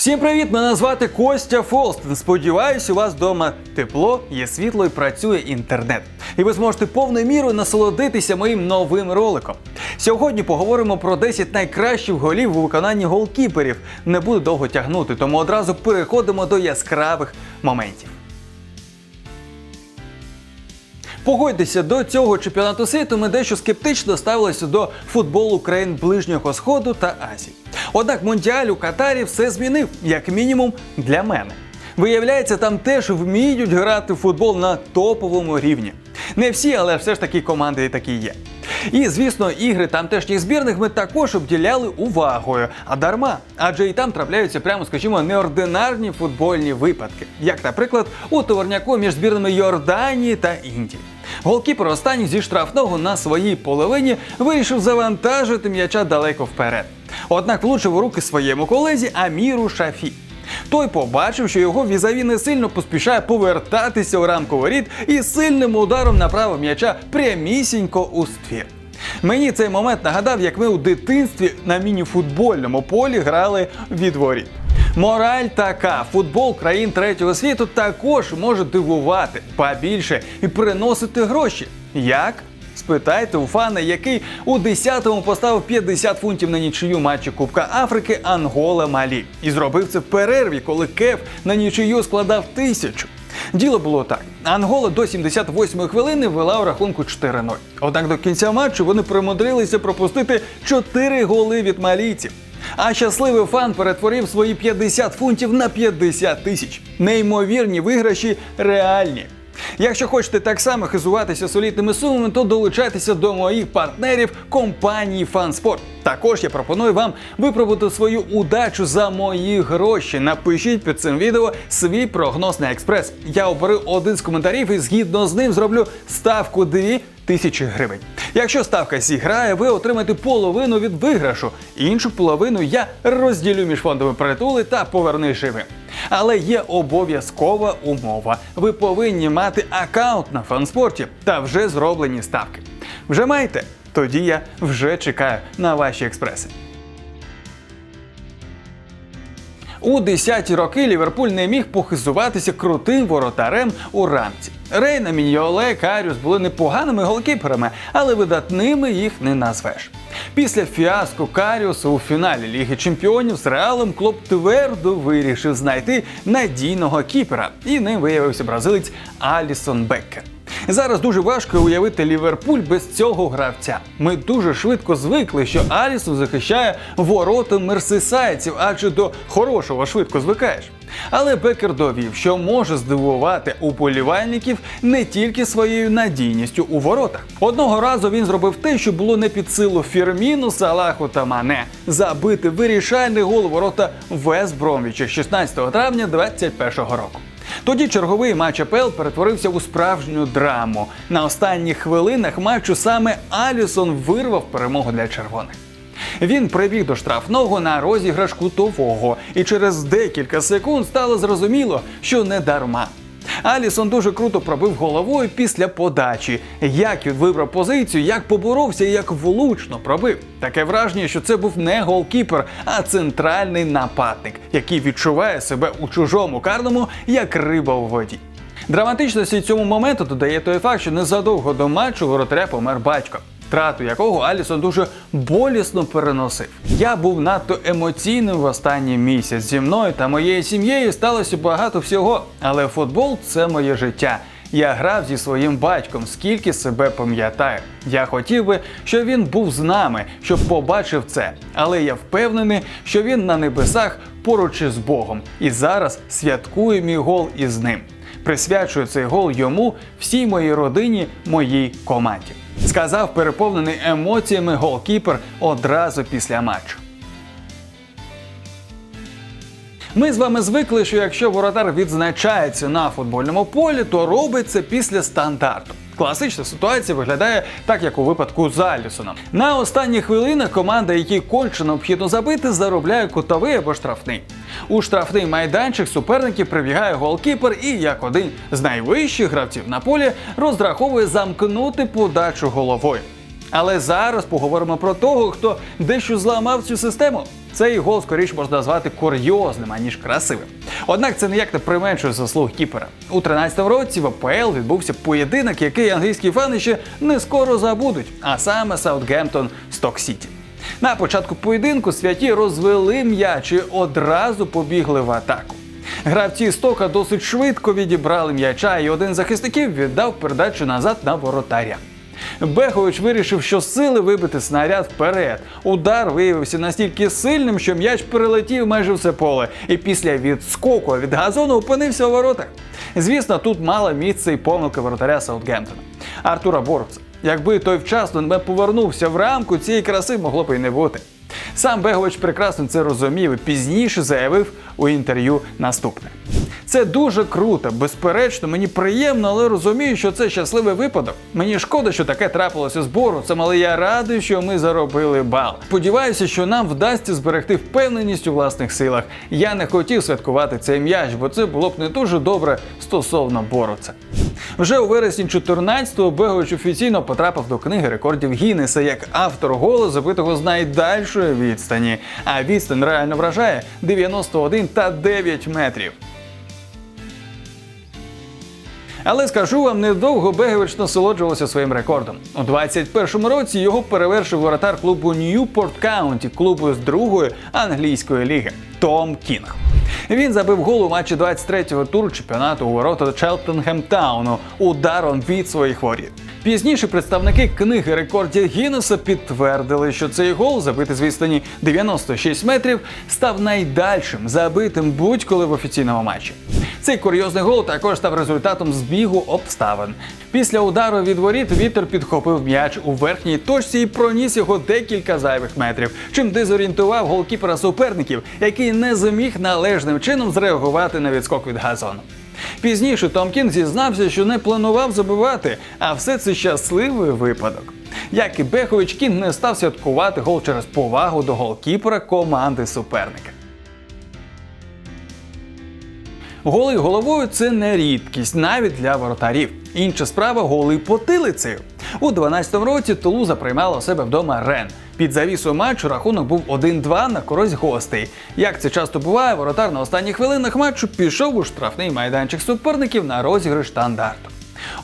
Всім привіт! Мене звати Костя Фолстен. Сподіваюсь, у вас вдома тепло, є світло і працює інтернет. І ви зможете повною мірою насолодитися моїм новим роликом. Сьогодні поговоримо про 10 найкращих голів у виконанні голкіперів. Не буду довго тягнути, тому одразу переходимо до яскравих моментів. Погодьтеся, до цього чемпіонату світу ми дещо скептично ставилися до футболу країн Ближнього Сходу та Азії. Однак Мондіаль у Катарі все змінив, як мінімум, для мене. Виявляється, там теж вміють грати в футбол на топовому рівні. Не всі, але все ж таки команди такі є. І звісно, ігри тамтешніх збірних ми також обділяли увагою, а дарма, адже і там трапляються прямо, скажімо, неординарні футбольні випадки, як, наприклад, у товарняку між збірними Йорданії та Індії. Голкіпер останній зі штрафного на своїй половині вирішив завантажити м'яча далеко вперед. Однак влучив у руки своєму колезі Аміру Шафі. Той побачив, що його візаві не сильно поспішає повертатися у рамку воріт і сильним ударом направив м'яча прямісінько у ствір. Мені цей момент нагадав, як ми у дитинстві на мініфутбольному полі грали від воріт. Мораль така: футбол країн третього світу також може дивувати, побільше і приносити гроші. Як? Спитайте у фана, який у 10-му поставив 50 фунтів на нічию матчі Кубка Африки Ангола Малі. І зробив це в перерві, коли Кев на нічию складав тисячу. Діло було так: Ангола до 78-ї хвилини вела у рахунку 4-0. Однак до кінця матчу вони примудрилися пропустити 4 голи від малійців. А щасливий фан перетворив свої 50 фунтів на 50 тисяч. Неймовірні виграші реальні. Якщо хочете так само хизуватися солідними сумами, то долучайтеся до моїх партнерів компанії Фанспорт. Також я пропоную вам випробувати свою удачу за мої гроші. Напишіть під цим відео свій прогноз на експрес. Я оберу один з коментарів і згідно з ним зроблю ставку 2 тисячі гривень. Якщо ставка зіграє, ви отримаєте половину від виграшу. Іншу половину я розділю між фондами притули та поверни живим. Але є обов'язкова умова. Ви повинні мати аккаунт на фанспорті та вже зроблені ставки. Вже маєте? Тоді я вже чекаю на ваші експреси. У 10-ті роки Ліверпуль не міг похизуватися крутим воротарем у рамці. Рейна, Міньоле, Каріус були непоганими голкіперами, але видатними їх не назвеш. Після фіаско Каріусу у фіналі Ліги Чемпіонів з Реалом Клоп твердо вирішив знайти надійного кіпера, і ним виявився бразилець Алісон Беккер. Зараз дуже важко уявити Ліверпуль без цього гравця. Ми дуже швидко звикли, що Алісон захищає ворота мерсисайців, адже до хорошого швидко звикаєш. Але Бекер довів, що може здивувати уболівальників не тільки своєю надійністю у воротах. Одного разу він зробив те, що було не під силу Фірміну, Салаху та Мане забити вирішальний гол ворота Вест Бромвіча 16 травня 2021 року. Тоді черговий матч АПЛ перетворився у справжню драму. На останніх хвилинах матчу саме Алісон вирвав перемогу для червоних. Він прибіг до штрафного на розіграш кутового, і через декілька секунд стало зрозуміло, що не дарма. Алісон дуже круто пробив головою після подачі. Як він вибрав позицію, як поборовся і як влучно пробив. Таке враження, що це був не голкіпер, а центральний нападник, який відчуває себе у чужому карному як риба у воді. Драматичності цьому моменту додає той факт, що незадовго до матчу воротаря помер батько. Втрату якого Алісон дуже болісно переносив. Я був надто емоційним в останній місяць. Зі мною та моєю сім'єю сталося багато всього, але футбол це моє життя. Я грав зі своїм батьком, скільки себе пам'ятаю. Я хотів би, щоб він був з нами, щоб побачив це. Але я впевнений, що він на небесах поруч із Богом і зараз святкує мій гол із ним. Присвячую цей гол йому, всій моїй родині, моїй команді. Сказав переповнений емоціями голкіпер одразу після матчу. Ми з вами звикли, що якщо воротар відзначається на футбольному полі, то робить це після стандарту. Класична ситуація виглядає так, як у випадку з Алісоном. На останніх хвилинах команда, якій конче необхідно забити, заробляє кутовий або штрафний. У штрафний майданчик суперників прибігає голкіпер і, як один з найвищих гравців на полі, розраховує замкнути подачу головою. Але зараз поговоримо про того, хто дещо зламав цю систему. Цей гол скоріше можна назвати курйозним, аніж красивим. Однак це ніяк не применшує заслуг кіпера. У 13-му році в АПЛ відбувся поєдинок, який англійські фани ще не скоро забудуть, а саме Саутгемптон Сток Сіті. На початку поєдинку святі розвели м'яч і одразу побігли в атаку. Гравці стока досить швидко відібрали м'яча, і один захисників віддав передачу назад на воротаря. Бегович вирішив, що сили вибити снаряд вперед. Удар виявився настільки сильним, що м'яч перелетів майже все поле, і після відскоку від газону опинився у воротах. Звісно, тут мала місце і помилка воротаря Саутгемптона. Артура Боровца. Якби той вчасно не повернувся в рамку, цієї краси могло б і не бути. Сам Бегович прекрасно це розумів і пізніше заявив у інтерв'ю наступне. Це дуже круто, безперечно, мені приємно, але розумію, що це щасливий випадок. Мені шкода, що таке трапилося з Боруцем, але я радий, що ми заробили бал. Сподіваюся, що нам вдасться зберегти впевненість у власних силах. Я не хотів святкувати цей м'яч, бо це було б не дуже добре стосовно Боруца. Вже у вересні 14-го Бегович офіційно потрапив до книги рекордів Гіннеса як автор голу забитого з найдальшої відстані. А відстань реально вражає 91 та 9 метрів. Але скажу вам, недовго Бегович насолоджувався своїм рекордом. У 21-му році його перевершив воротар клубу Ньюпорт Каунті, клубу з другої англійської ліги Том Кінг. Він забив гол у матчі 23-го туру чемпіонату у ворота Челтенхем Тауну ударом від своїх воріт. Пізніше представники книги рекордів Гіннеса підтвердили, що цей гол, забитий з відстані 96 метрів, став найдальшим забитим будь-коли в офіційному матчі. Цей курйозний гол також став результатом збігу обставин. Після удару від воріт вітер підхопив м'яч у верхній точці і проніс його декілька зайвих метрів, чим дезорієнтував голкіпера суперників, який не зміг належним чином зреагувати на відскок від газону. Пізніше Томкін зізнався, що не планував забивати, а все це щасливий випадок. Як і Бехович Кінг не став святкувати гол через повагу до голкіпера команди суперника. Голи головою це не рідкість навіть для воротарів. Інша справа голий потилицею. У 12-му році Тулуза приймала у себе вдома Рен. Під завісою матчу рахунок був 1-2 на користь гостей. Як це часто буває, воротар на останніх хвилинах матчу пішов у штрафний майданчик суперників на розіграш стандарту.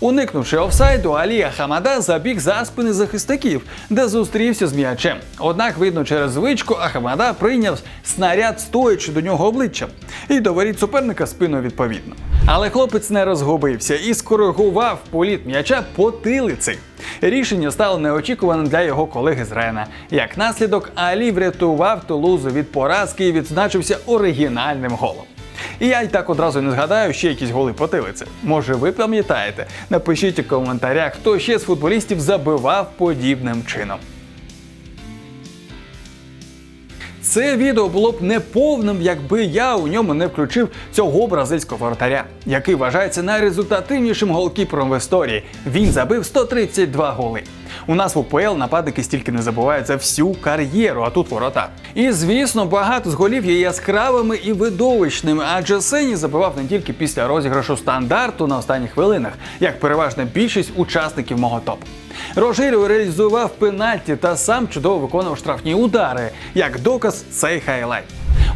Уникнувши офсайду, Алія Хамада забіг за спини захисників, де зустрівся з м'ячем. Однак, видно, через звичку Ахамада прийняв снаряд, стоячи до нього обличчям, і до суперника спину відповідно. Але хлопець не розгубився і скоригував політ м'яча потилиці. Рішення стало неочікуваним для його колеги з Рена. Як наслідок, Алі врятував Тулузу від поразки і відзначився оригінальним голом. І я й так одразу не згадаю ще якісь голи потилиці. Може, ви пам'ятаєте? Напишіть у коментарях, хто ще з футболістів забивав подібним чином. Це відео було б неповним, якби я у ньому не включив цього бразильського воротаря, який вважається найрезультативнішим голкіпером в історії. Він забив 132 голи. У нас в УПЛ нападники стільки не забувають за всю кар'єру, а тут ворота. І звісно, багато з голів є яскравими і видовищними, адже Сені забивав не тільки після розіграшу стандарту на останніх хвилинах, як переважна більшість учасників мого топу. Рожиріо реалізував пенальті та сам чудово виконував штрафні удари, як доказ цей хайлайт.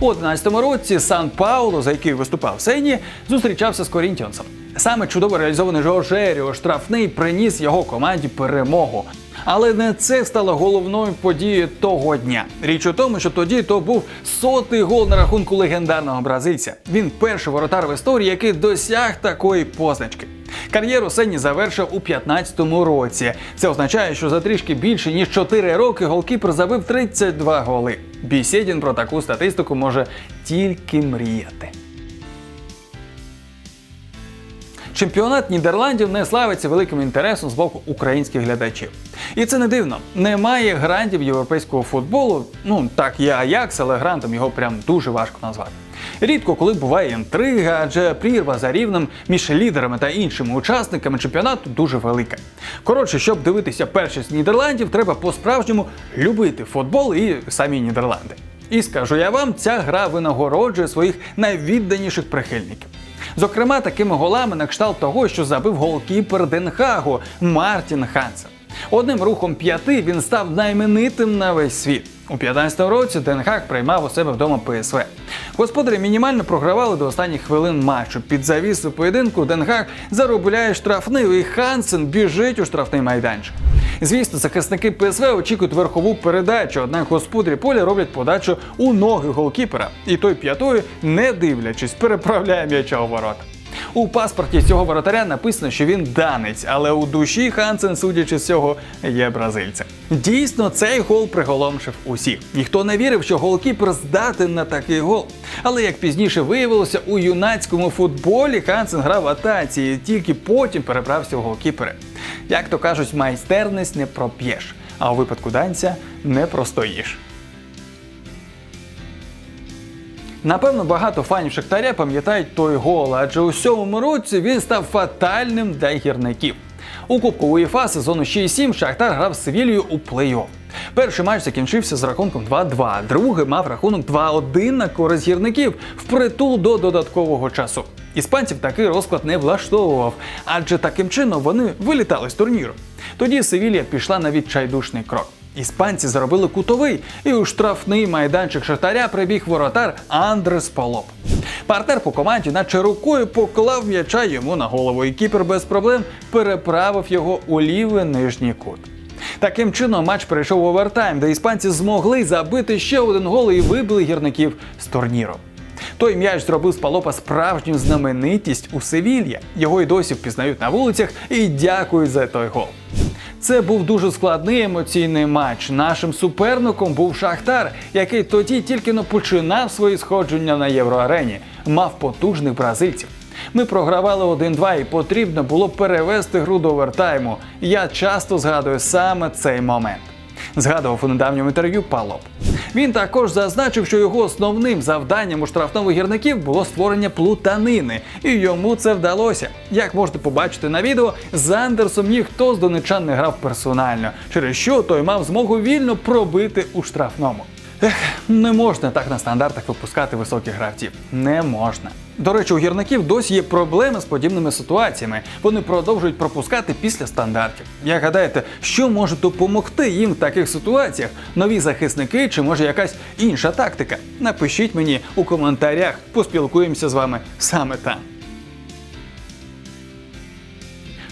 У 11-му році Сан Пауло, за який виступав Сені, зустрічався з Корінтіонсом. Саме чудово реалізований Рожеріо штрафний приніс його команді перемогу. Але не це стало головною подією того дня. Річ у тому, що тоді то був сотий гол на рахунку легендарного бразильця. Він перший воротар в історії, який досяг такої позначки. Кар'єру Сенні завершив у 15-му році. Це означає, що за трішки більше ніж 4 роки голкіпер забив 32 голи. Бісєдін про таку статистику може тільки мріяти. Чемпіонат Нідерландів не славиться великим інтересом з боку українських глядачів. І це не дивно. Немає грантів європейського футболу. Ну так є Аякс, але грантом його прям дуже важко назвати. Рідко коли буває інтрига, адже прірва за рівнем між лідерами та іншими учасниками чемпіонату дуже велика. Коротше, щоб дивитися першість Нідерландів, треба по-справжньому любити футбол і самі Нідерланди. І скажу я вам, ця гра винагороджує своїх найвідданіших прихильників. Зокрема, такими голами на кшталт того, що забив голкіпер Денхагу Мартін Хансен. Одним рухом п'яти він став найменитим на весь світ. У 15 році Денхак приймав у себе вдома ПСВ. Господарі мінімально програвали до останніх хвилин матчу. Під завісу поєдинку Денхак заробляє штрафний і Хансен біжить у штрафний майданчик. Звісно, захисники ПСВ очікують верхову передачу, однак господарі поля роблять подачу у ноги голкіпера. І той п'ятою, не дивлячись, переправляє м'яча у ворота. У паспорті цього воротаря написано, що він данець, але у душі Хансен, судячи з цього, є бразильцем. Дійсно, цей гол приголомшив усіх. Ніхто не вірив, що голкіпер здатен на такий гол. Але як пізніше виявилося, у юнацькому футболі Хансен грав в атаці і тільки потім перебрався у голкіпери. Як то кажуть, майстерність не проп'єш, а у випадку данця не простоїш. Напевно, багато фанів Шахтаря пам'ятають той гол, адже у сьомому році він став фатальним для гірників. У Кубку УЄФА сезону 6-7 Шахтар грав з Севільєю у плей-офф. Перший матч закінчився з рахунком 2-2, другий мав рахунок 2-1 на користь гірників впритул до додаткового часу. Іспанців такий розклад не влаштовував, адже таким чином вони вилітали з турніру. Тоді Севілья пішла на відчайдушний крок. Іспанці заробили кутовий, і у штрафний майданчик Шахтаря прибіг воротар Андрес Полоп. Партнер по команді, наче рукою поклав м'яча йому на голову, і кіпер без проблем переправив його у лівий нижній кут. Таким чином матч перейшов в овертайм, де іспанці змогли забити ще один гол і вибили гірників з турніру. Той м'яч зробив з Палопа справжню знаменитість у Севілья. Його й досі впізнають на вулицях і дякують за той гол. Це був дуже складний емоційний матч. Нашим суперником був Шахтар, який тоді тільки но починав свої сходження на євроарені, мав потужних бразильців. Ми програвали 1-2 і потрібно було перевести гру до овертайму. Я часто згадую саме цей момент. Згадував у недавньому інтерв'ю Палоп. Він також зазначив, що його основним завданням у штрафному гірників було створення плутанини, і йому це вдалося. Як можете побачити на відео, з Андерсом ніхто з донечан не грав персонально, через що той мав змогу вільно пробити у штрафному. Ех, не можна так на стандартах випускати високих гравців. Не можна. До речі, у гірників досі є проблеми з подібними ситуаціями. Вони продовжують пропускати після стандартів. Як гадаєте, що може допомогти їм в таких ситуаціях? Нові захисники чи може якась інша тактика? Напишіть мені у коментарях, поспілкуємося з вами саме там.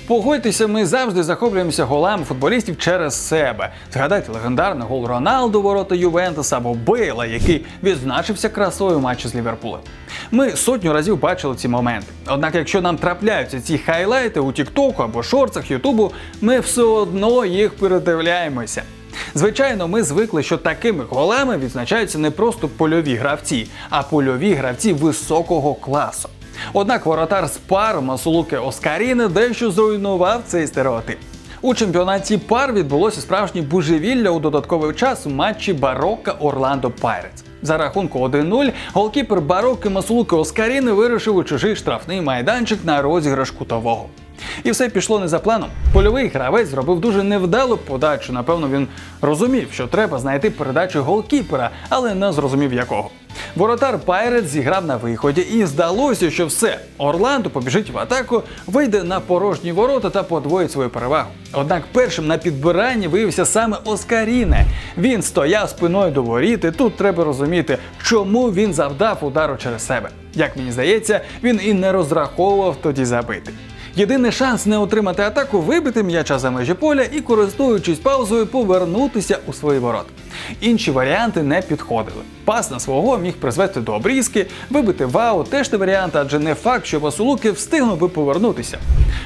Погодьтеся, ми завжди захоплюємося голами футболістів через себе. Згадайте легендарний гол Роналду ворота Ювентуса або Бейла, який відзначився красою матчу з Ліверпулем. Ми сотню разів бачили ці моменти. Однак, якщо нам трапляються ці хайлайти у Тіктоку або шорцах Ютубу, ми все одно їх передивляємося. Звичайно, ми звикли, що такими голами відзначаються не просто польові гравці, а польові гравці високого класу. Однак воротар з пар Масулуки Оскаріни дещо зруйнував цей стереотип. У чемпіонаті пар відбулося справжнє божевілля у додатковий час у матчі Барокка Орландо Пайрец. За рахунку 1-0 голкіпер Бароки Масулуки Оскаріни вирішив у чужий штрафний майданчик на розіграш кутового. І все пішло не за планом. Польовий гравець зробив дуже невдалу подачу. Напевно, він розумів, що треба знайти передачу голкіпера, але не зрозумів якого. Воротар Пайрет зіграв на виході, і здалося, що все. Орландо побіжить в атаку, вийде на порожні ворота та подвоїть свою перевагу. Однак першим на підбиранні виявився саме Оскаріне. Він стояв спиною до воріт, і Тут треба розуміти, чому він завдав удару через себе. Як мені здається, він і не розраховував тоді забити. Єдиний шанс не отримати атаку вибити м'яча за межі поля і, користуючись паузою, повернутися у свої ворота. Інші варіанти не підходили. Пас на свого міг призвести до обрізки, вибити вау теж не варіант, адже не факт, що Васулуки встигнув би повернутися.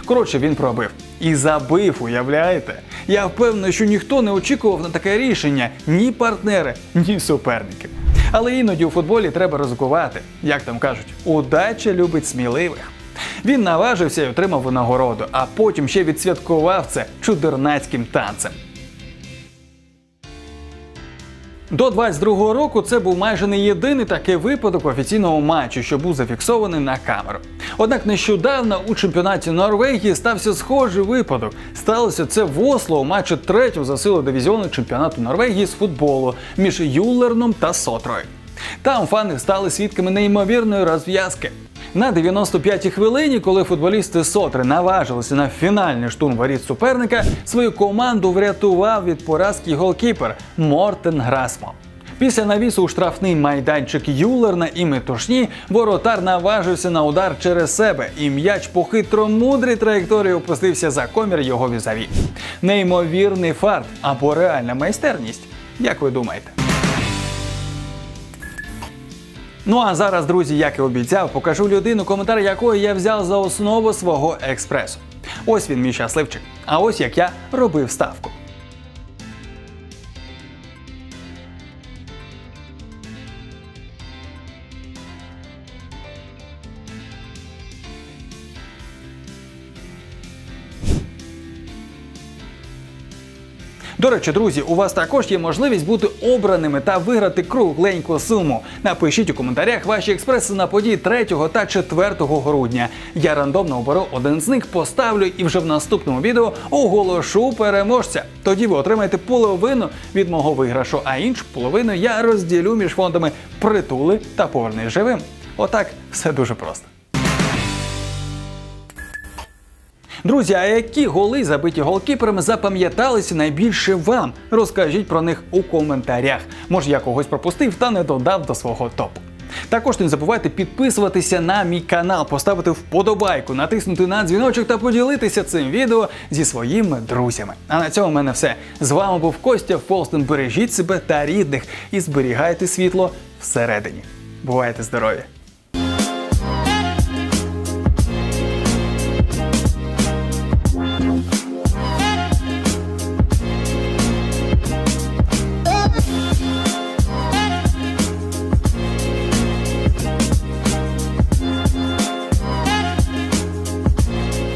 Коротше, він пробив і забив, уявляєте? Я впевнений, що ніхто не очікував на таке рішення ні партнери, ні суперники. Але іноді у футболі треба ризикувати. Як там кажуть, удача любить сміливих. Він наважився і отримав винагороду, а потім ще відсвяткував це чудернацьким танцем. До 22-го року це був майже не єдиний такий випадок в офіційному матчі, що був зафіксований на камеру. Однак нещодавно у чемпіонаті Норвегії стався схожий випадок. Сталося це в Осло у матчі третього за силу дивізіону чемпіонату Норвегії з футболу між Юлерном та Сотрою. Там фани стали свідками неймовірної розв'язки. На 95-й хвилині, коли футболісти Сотри наважилися на фінальний штурм воріт суперника, свою команду врятував від поразки голкіпер Мортен Грасмо. Після навісу у штрафний майданчик Юлерна і метушні воротар наважився на удар через себе, і м'яч по хитромудрій траєкторії опустився за комір його візаві. Неймовірний фарт або реальна майстерність. Як ви думаєте? Ну а зараз, друзі, як і обіцяв, покажу людину, коментар якої я взяв за основу свого експресу. Ось він, мій щасливчик. А ось як я робив ставку. До речі, друзі, у вас також є можливість бути обраними та виграти кругленьку суму. Напишіть у коментарях ваші експреси на події 3 та 4 грудня. Я рандомно оберу один з них, поставлю і вже в наступному відео оголошу переможця. Тоді ви отримаєте половину від мого виграшу, а іншу половину я розділю між фондами притули та повернись живим. Отак все дуже просто. Друзі, а які голи забиті голкіперами запам'яталися найбільше вам? Розкажіть про них у коментарях. Може, я когось пропустив та не додав до свого топу. Також не забувайте підписуватися на мій канал, поставити вподобайку, натиснути на дзвіночок та поділитися цим відео зі своїми друзями. А на цьому в мене все. З вами був Костя Фолстен. Бережіть себе та рідних і зберігайте світло всередині. Бувайте здорові!